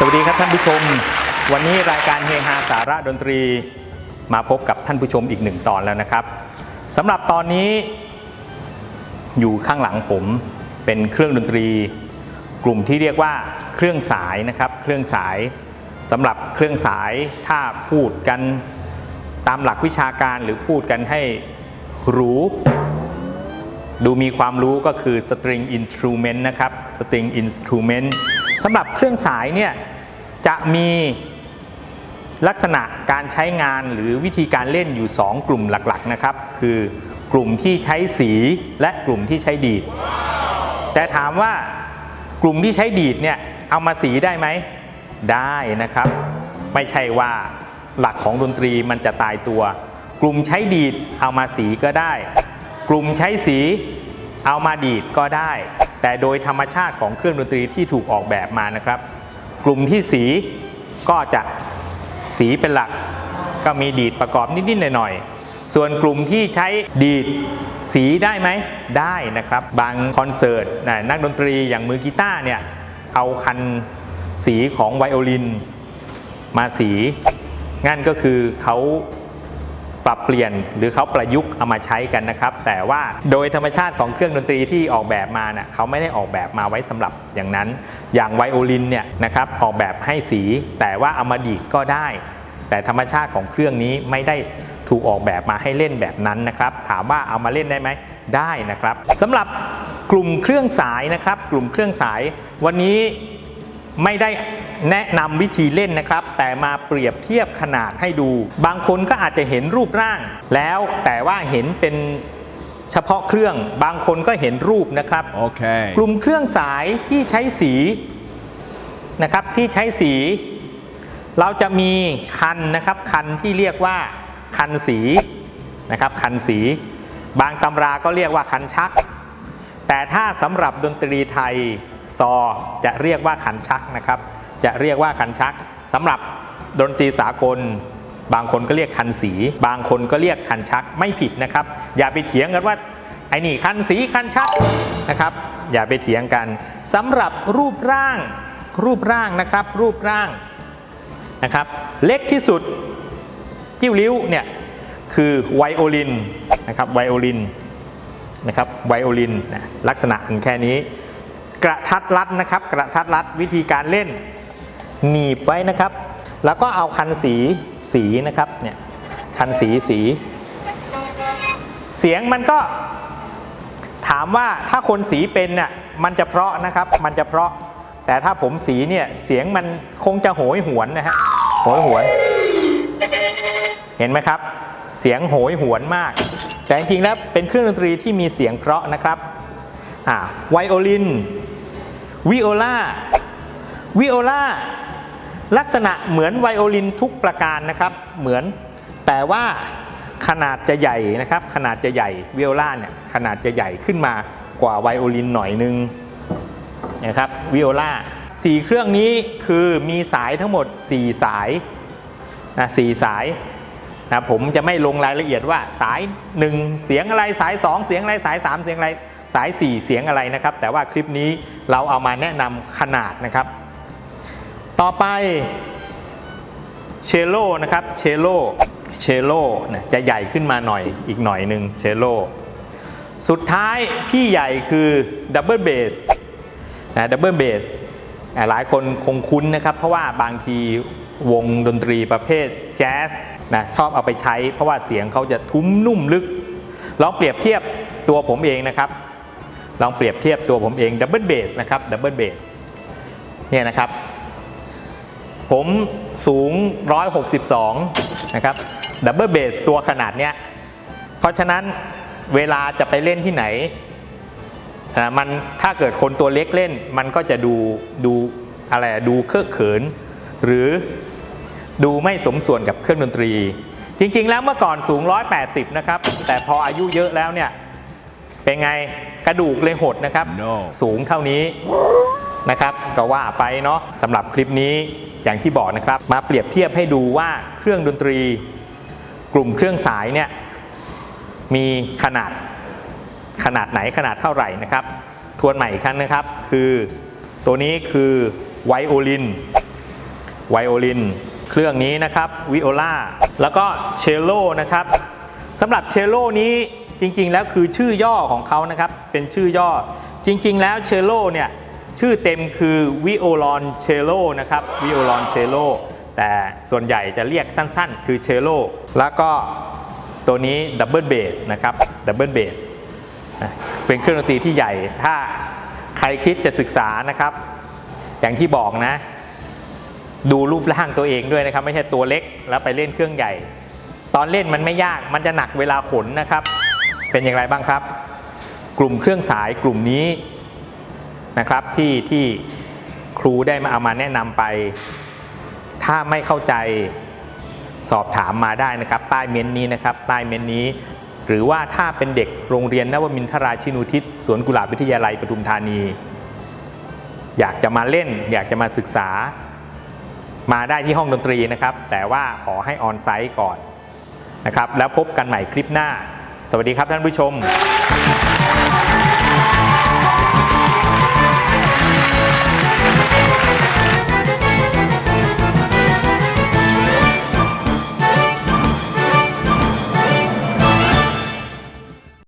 สวัสดีครับท่านผู้ชม วันนี้รายการเฮฮาสาระดนตรี มาพบกับท่านผู้ชมอีกหนึ่งตอนแล้วนะครับสำหรับตอนนี้อยู่ข้างหลังผมเป็นเครื่องดนตรี กลุ่มที่เรียกว่าเครื่องสายนะครับ เครื่องสายสำหรับเครื่องสายถ้าพูดกันตามหลักวิชาการหรือพูดกันให้รู้ดูมีความรู้ก็คือ string instrument นะครับ string instrument สำหรับเครื่องสายเนี่ยจะมีลักษณะการใช้งานหรือวิธีการเล่นอยู่ 2 กลุ่มหลักๆนะครับ คือกลุ่มที่ใช้สีและกลุ่มที่ใช้ดีด แต่ถามว่ากลุ่มที่ใช้ดีดเนี่ยเอามาสีได้ไหม ได้นะครับ ไม่ใช่ว่าหลักของดนตรีมันจะตายตัว กลุ่มใช้ดีดเอามาสีก็ได้ กลุ่มใช้สี เอามาดีดก็ได้ แต่โดยธรรมชาติของเครื่องดนตรีที่ถูกออกแบบมานะครับ กลุ่มที่สีก็จะสีเป็นหลัก ก็มีดีดประกอบนิดๆหน่อยๆส่วนกลุ่มที่ใช้ดีดสีได้ไหมได้นะครับ บางคอนเสิร์ตน,นักดนตรีอย่างมือกีตาร์เนี่ยเอาคันสีของไวโอลินมาสีงั้นก็คือเขา ปรับเปลี่ยนหรือเขาประยุกต์เอามาใช้กันนะครับ แต่ว่าโดยธรรมชาติของเครื่องดนตรีที่ออกแบบมาเน่ะเขาไม่ได้ออกแบบมาไว้สำหรับอย่างนั้น อย่างไวโอลินเนี่ยนะครับออกแบบให้สี แต่ว่าเอามาดีดก็ได้ แต่ธรรมชาติของเครื่องนี้ไม่ได้ถูกออกแบบมาให้เล่นแบบนั้นนะครับ ถามว่าเอามาเล่นได้ไหมได้นะครับสำหรับกลุ่มเครื่องสายนะครับ กลุ่มเครื่องสายวันนี้ไม่ได้ แนะนำวิธีเล่นนะครับ แต่มาเปรียบเทียบขนาดให้ดู บางคนก็อาจจะเห็นรูปร่าง แล้วแต่ว่าเห็นเป็นเฉพาะเครื่อง บางคนก็เห็นรูปนะครับ Okay. กลุ่มเครื่องสายที่ใช้สีนะครับที่ใช้สี เราจะมีคันนะครับคันที่เรียกว่าคันสีนะครับคันสี บางตำราก็เรียกว่าคันชัก แต่ถ้าสำหรับดนตรีไทยซอจะเรียกว่าคันชักนะครับ จะเรียกว่าคันชักสำหรับดนตรีสากล บางคนก็เรียกคันสี บางคนก็เรียกคันชักไม่ผิดนะครับ อย่าไปเถียงกันว่าไอ้นี่คันสีคันชักนะครับ อย่าไปเถียงกันสำหรับรูปร่างรูปร่างนะครับ รูปร่างนะครับ เล็กที่สุดจิ้วลิ้วเนี่ยคือไวโอลินนะครับไวโอลินนะครับไวโอลินนะลักษณะอันแค่นี้ กระทัดรัดนะครับ กระทัดรัดวิธีการเล่น หนีบไว้นะครับ แล้วก็เอาคันสีสีนะครับเนี่ยคันสีสี เสียงมันก็ถามว่าถ้าคนสีเป็นน่ะมันจะเพราะนะครับ มันจะเพราะ แต่ถ้าผมสีเนี่ยเสียงมันคงจะโหยหวนนะฮะโหยหวน เห็นไหมครับ เสียงโหยหวนมาก แต่จริงๆแล้วเป็นเครื่องดนตรีที่มีเสียงเพราะนะครับอ่าไวโอลินวิโอลาวิโอลา ลักษณะเหมือนไวโอลินทุกประการนะครับ เหมือนแต่ว่าขนาดจะใหญ่นะครับ ขนาดจะใหญ่วิโอลาเนี่ยขนาดจะใหญ่ขึ้นมากว่าไวโอลินหน่อยนึงนะครับวิโอลาสี่เครื่องนี้คือมีสายทั้งหมด 4 สายนะสสายนะผมจะไม่ลงรายละเอียดว่าสาย 1 เสียงอะไรสาย 2 เสียงอะไรสาย 3 เสียงอะไรสาย 4 เสียงอะไรนะครับ แต่ว่าคลิปนี้เราเอามาแนะนำขนาดนะครับ ต่อไปเชโลนะครับเชโลเชโลนะจะใหญ่ขึ้นมาหน่อยอีกหน่อยหนึ่งเชโลสุดท้ายพี่ใหญ่คือดับเบิลเบสนะดับเบิลเบสหลายคนคงคุ้นนะครับ เพราะว่าบางทีวงดนตรีประเภทแจ๊สนะชอบเอาไปใช้เพราะว่าเสียงเขาจะทุ้มนุ่มลึก ลองเปรียบเทียบตัวผมเองนะครับ ลองเปรียบเทียบตัวผมเองดับเบิลเบสนะครับดับเบิลเบสเนี่ยนะครับ ผมสูง 162 นะครับ ดับเบิลเบสตัวขนาดเนี้ย เพราะฉะนั้นเวลาจะไปเล่นที่ไหนอ่ามันถ้าเกิดคนตัวเล็กเล่น มันก็จะดูดูอะไรอะดูเคอะเขิน หรือดูไม่สมส่วนกับเครื่องดนตรี จริง ๆ แล้วเมื่อก่อนสูง 180 นะครับ แต่พออายุเยอะแล้วเนี่ย เป็นไงกระดูกเลยหดนะครับ No สูงเท่านี้ นะครับ ก็ว่าไปเนาะสำหรับคลิปนี้อย่างที่บอกนะครับ มาเปรียบเทียบให้ดูว่าเครื่องดนตรี กลุ่มเครื่องสายเนี่ยมีขนาดขนาดไหนขนาดเท่าไหร่นะครับ ทวนใหม่อีกครั้งนะครับ คือตัวนี้คือไวโอลินไวโอลินเครื่องนี้นะครับวิโอลาแล้วก็เชลโลนะครับสำหรับเชลโลนี้จริงๆ แล้วคือชื่อย่อของเขานะครับ เป็นชื่อย่อจริง ๆ แล้วเชลโลเนี่ย ชื่อเต็มคือวิโอลอนเชโลนะครับวิโอลอนเชโลแต่ส่วนใหญ่จะเรียกสั้นๆ คือเชโลแล้วก็ตัวนี้ดับเบิลเบสนะครับดับเบิลเบสเป็นเครื่องดนตรีที่ใหญ่ถ้าใครคิดจะศึกษานะครับ อย่างที่บอกนะ ดูรูปร่างตัวเองด้วยนะครับ ไม่ใช่ตัวเล็กแล้วไปเล่นเครื่องใหญ่ ตอนเล่นมันไม่ยากมันจะหนักเวลาขนนะครับ เป็นอย่างไรบ้างครับ กลุ่มเครื่องสายกลุ่มนี้ นะครับที่ที่ครูได้มาเอามาแนะนำไป ถ้าไม่เข้าใจสอบถามมาได้นะครับ ใต้เม้นนี้นะครับใต้เม้นนี้ หรือว่าถ้าเป็นเด็กโรงเรียนนวมินทราชินูทิศสวนกุหลาบวิทยาลัยปทุมธานี อยากจะมาเล่น อยากจะมาศึกษา มาได้ที่ห้องดนตรีนะครับ แต่ว่าขอให้ออนไซต์ก่อนนะครับ แล้วพบกันใหม่คลิปหน้า สวัสดีครับท่านผู้ชม